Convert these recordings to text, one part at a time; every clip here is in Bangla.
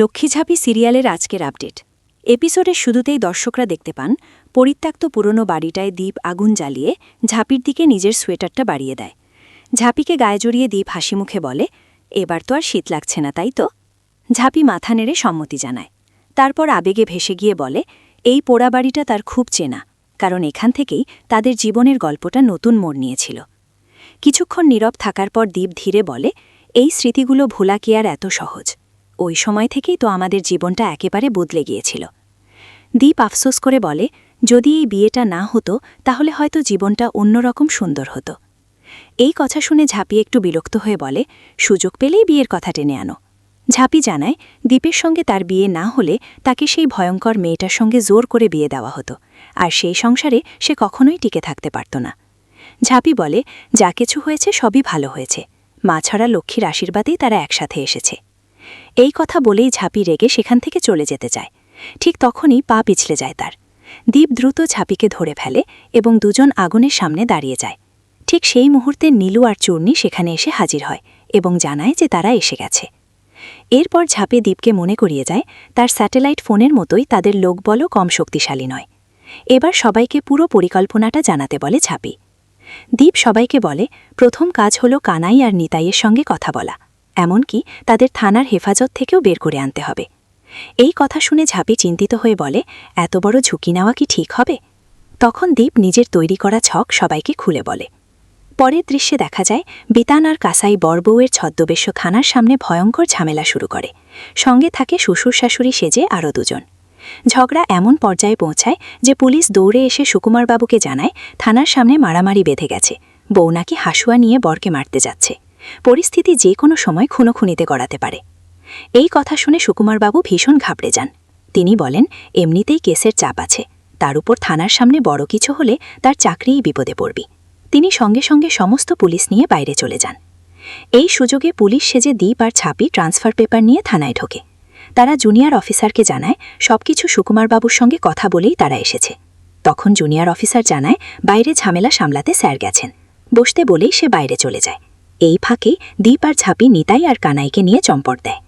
লক্ষ্মীঝাপি সিরিয়ালের আজকের আপডেট। এপিসোডের শুরুতেই দর্শকরা দেখতে পান, পরিত্যক্ত পুরনো বাড়িটায় দ্বীপ আগুন জ্বালিয়ে ঝাঁপির দিকে নিজের সোয়েটারটা বাড়িয়ে দেয়। ঝাঁপিকে গায়ে জড়িয়ে দ্বীপ হাসি মুখে বলে, এবার তো আর শীত লাগছে না, তাই তো? ঝাঁপি মাথা নেড়ে সম্মতি জানায়। তারপর আবেগে ভেসে গিয়ে বলে, এই পোড়া বাড়িটা তার খুব চেনা, কারণ এখান থেকেই তাদের জীবনের গল্পটা নতুন মোড় নিয়েছিল। কিছুক্ষণ নীরব থাকার পর দ্বীপ ধীরে বলে, এই স্মৃতিগুলো ভোলা কি আর এত সহজ? ওই সময় থেকেই তো আমাদের জীবনটা একেবারে বদলে গিয়েছিল। দীপ আফসোস করে বলে, যদি এই বিয়েটা না হতো, তাহলে হয়তো জীবনটা অন্যরকম সুন্দর হতো। এই কথা শুনে ঝাঁপি একটু বিরক্ত হয়ে বলে, সুযোগ পেলেই বিয়ের কথা টেনে আনো। ঝাঁপি জানায়, দীপের সঙ্গে তার বিয়ে না হলে তাকে সেই ভয়ঙ্কর মেয়েটার সঙ্গে জোর করে বিয়ে দেওয়া হতো, আর সেই সংসারে সে কখনোই টিকে থাকতে পারত না। ঝাঁপি বলে, যা কিছু হয়েছে সবই ভালো হয়েছে। মা ছাড়া লক্ষ্মীর আশীর্বাদেই তারা একসাথে এসেছে। এই কথা বলেই ঝাঁপি রেগে সেখান থেকে চলে যেতে চায়। ঠিক তখনই পা পিছলে যায় তার। দ্বীপ দ্রুত ঝাঁপিকে ধরে ফেলে এবং দুজন আগুনের সামনে দাঁড়িয়ে যায়। ঠিক সেই মুহূর্তে নীলু আর চূর্ণি সেখানে এসে হাজির হয় এবং জানায় যে তারা এসে গেছে। এরপর ঝাঁপে দ্বীপকে মনে করিয়ে যায়, তার স্যাটেলাইট ফোনের মতোই তাদের লোকবলও কম শক্তিশালী নয়। এবার সবাইকে পুরো পরিকল্পনাটা জানাতে বলে ঝাঁপি। দ্বীপ সবাইকে বলে, প্রথম কাজ হলো কানাই আর নিতাইয়ের সঙ্গে কথা বলা। এমনকি তাদের থানার হেফাজত থেকেও বের করে আনতে হবে। এই কথা শুনে ঝাঁপি চিন্তিত হয়ে বলে, এত বড় ঝুঁকি নেওয়া কি ঠিক হবে? তখন দ্বীপ নিজের তৈরি করা ছক সবাইকে খুলে বলে। পরের দৃশ্যে দেখা যায়, বিতান আর কাসাই বরবউয়ের ছদ্মবেশ থানার সামনে ভয়ঙ্কর ঝামেলা শুরু করে। সঙ্গে থাকে শ্বশুর শাশুড়ি সেজে আরও দুজন। ঝগড়া এমন পর্যায়ে পৌঁছায় যে পুলিশ দৌড়ে এসে সুকুমারবাবুকে জানায়, থানার সামনে মারামারি বেঁধে গেছে। বউ নাকি হাসুয়া নিয়ে বরকে মারতে যাচ্ছে। পরিস্থিতি যে কোনো সময় খুনোখুনিতে গড়াতে পারে। এই কথা শুনে সুকুমারবাবু ভীষণ ঘাবড়ে যান। তিনি বলেন, এমনিতেই কেসের চাপ আছে। তার উপর থানার সামনে বড় কিছু হলে তার চাকরিই বিপদে পড়বি। তিনি সঙ্গে সঙ্গে সমস্ত পুলিশ নিয়ে বাইরে চলে যান। এই সুযোগে পুলিশ সেজে দ্বীপ আর ছাপি ট্রান্সফার পেপার নিয়ে থানায় ঢোকে। তারা জুনিয়র অফিসারকে জানায়, সবকিছু সুকুমারবাবুর সঙ্গে কথা বলেই তারা এসেছে। তখন জুনিয়র অফিসার জানায়, বাইরে ঝামেলা সামলাতে স্যার গেছেন। বসতে বলেই সে বাইরে চলে যায়। এই ফাঁকে দ্বীপ আর ঝাঁপি নিতাই আর কানাইকে নিয়ে চম্পট দেয়।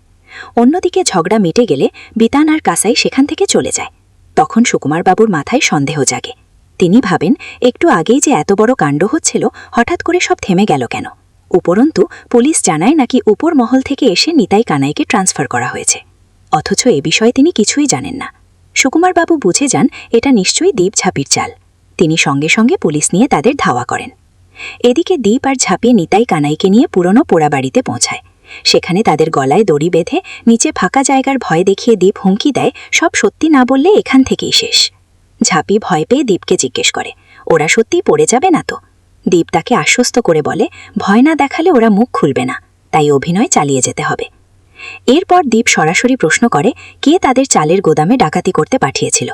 অন্যদিকে ঝগড়া মিটে গেলে বিতান আর কাসাই সেখান থেকে চলে যায়। তখন সুকুমার বাবুর মাথায় সন্দেহ জাগে। তিনি ভাবেন, একটু আগেই যে এত বড় কাণ্ড হচ্ছিল, হঠাৎ করে সব থেমে গেল কেন? উপরন্তু পুলিশ জানায় নাকি উপর মহল থেকে এসে নিতাই কানাইকে ট্রান্সফার করা হয়েছে। অথচ এ বিষয়ে তিনি কিছুই জানেন না। সুকুমারবাবু বুঝে যান, এটা নিশ্চয়ই দ্বীপ ঝাঁপির চাল। তিনি সঙ্গে সঙ্গে পুলিশ নিয়ে তাদের ধাওয়া করেন। এদিকে দীপ আর ঝাঁপিয়ে নিতাই কানাইকে নিয়ে পুরনো পোড়াবাড়িতে পৌঁছায়। সেখানে তাদের গলায় দড়ি বেঁধে নিচে ফাঁকা জায়গার ভয় দেখিয়ে দীপ হুমকি দেয়, সব সত্যি না বললে এখান থেকেই শেষ। ঝাঁপি ভয় পেয়ে দীপকে জিজ্ঞেস করে, ওরা সত্যিই পড়ে যাবে না তো? দীপ তাকে আশ্বস্ত করে বলে, ভয় না দেখালে ওরা মুখ খুলবে না, তাই অভিনয় চালিয়ে যেতে হবে। এরপর দীপ সরাসরি প্রশ্ন করে, কে তাদের চালের গোদামে ডাকাতি করতে পাঠিয়েছিল?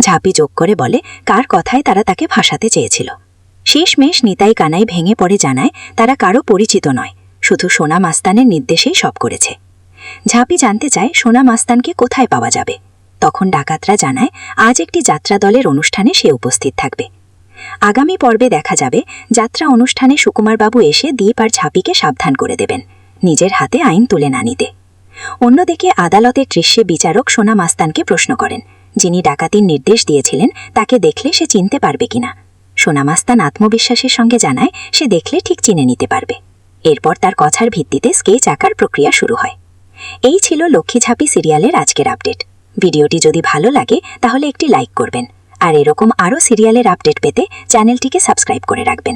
ঝাঁপি যোগ করে বলে, কার কথায় তারা তাকে ভাসাতে চেয়েছিল? শেষমেশ নিতাই কানাই ভেঙে পড়ে জানায় তারা কারও পরিচিত নয়, শুধু সোনা মাস্তানের নির্দেশেই সব করেছে। ঝাঁপি জানতে চায় সোনা মাস্তানকে কোথায় পাওয়া যাবে। তখন ডাকাতরা জানায়, আজ একটি যাত্রা দলের অনুষ্ঠানে সে উপস্থিত থাকবে। আগামী পর্বে দেখা যাবে, যাত্রা অনুষ্ঠানে সুকুমারবাবু এসে দ্বীপ আর ঝাঁপিকে সাবধান করে দেবেন, নিজের হাতে আইন তুলে না নিতে। অন্যদিকে আদালতের দৃশ্যে বিচারক সোনা মাস্তানকে প্রশ্ন করেন, যিনি ডাকাতির নির্দেশ দিয়েছিলেন, তাকে দেখলে সে চিনতে পারবে কিনা। সোনা মাস্তান আত্মবিশ্বাসের সঙ্গে জানায়, সে দেখলে ঠিক চিনে নিতে পারবে। এরপর তার কথার ভিত্তিতে স্কেচ আঁকার প্রক্রিয়া শুরু হয়। এই ছিল লক্ষ্মীঝাপি সিরিয়ালের আজকের আপডেট। ভিডিওটি যদি ভালো লাগে, তাহলে একটি লাইক করবেন। আর এরকম আরও সিরিয়ালের আপডেট পেতে চ্যানেলটিকে সাবস্ক্রাইব করে রাখবেন।